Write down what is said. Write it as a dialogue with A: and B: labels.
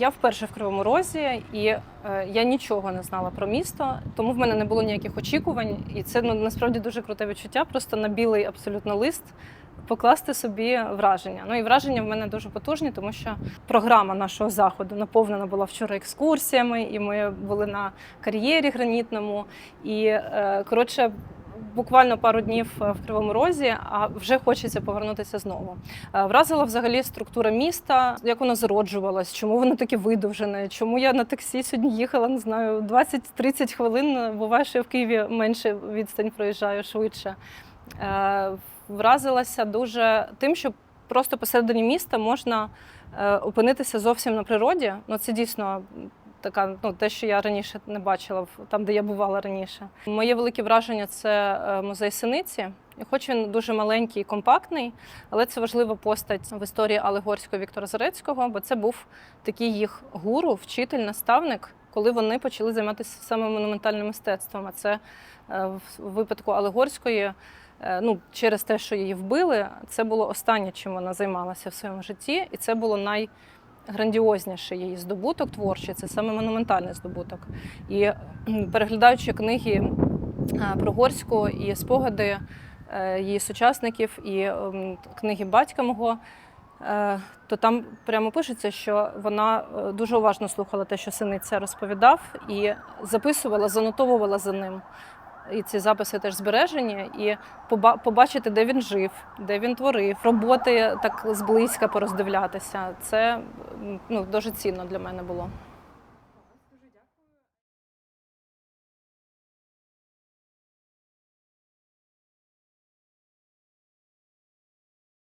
A: Я вперше в Кривому Розі, і е, я нічого не знала про місто, тому в мене не було ніяких очікувань. І це ну насправді дуже круте відчуття. Просто на білий абсолютно лист покласти собі враження. Ну і враження в мене дуже потужні, тому що програма нашого заходу наповнена була вчора екскурсіями, і ми були на кар'єрі гранітному. І е, коротше. Буквально пару днів е, в Кривому Розі, а вже хочеться повернутися знову. Е, Вразила взагалі структура міста, як воно зароджувалось, чому воно таке видовжене, чому я на таксі сьогодні їхала, не знаю, 20-30 хвилин. Буває, що я в Києві менше відстань проїжджаю швидше. Е, Вразилася дуже тим, що просто посередині міста можна опинитися зовсім на природі. Ну це дійсно. Така, ну те, що я раніше не бачила, там, де я бувала раніше. Моє велике враження це е, музей синиці. І хоч він дуже маленький і компактний, але це важлива постать в історії Алегорського Віктора Зарецького, бо це був такий їх гуру, вчитель, наставник, коли вони почали займатися саме монументальним мистецтвом. А це е, в випадку Алегорської, е, ну через те, що її вбили, це було останнє, чим вона займалася в своєму житті, і це було най грандіозніший її здобуток творчий, це саме монументальний здобуток. І переглядаючи книги е, про Горську і спогади е, її сучасників, і книги батька мого. е, То там прямо пишеться, що вона е, дуже уважно слухала те, що синиця розповідав, і записувала, занотовувала за ним. І ці записи теж збережені, і побачити, де він жив, де він творив, роботи так зблизька пороздивлятися. Це ну, дуже цінно для мене було.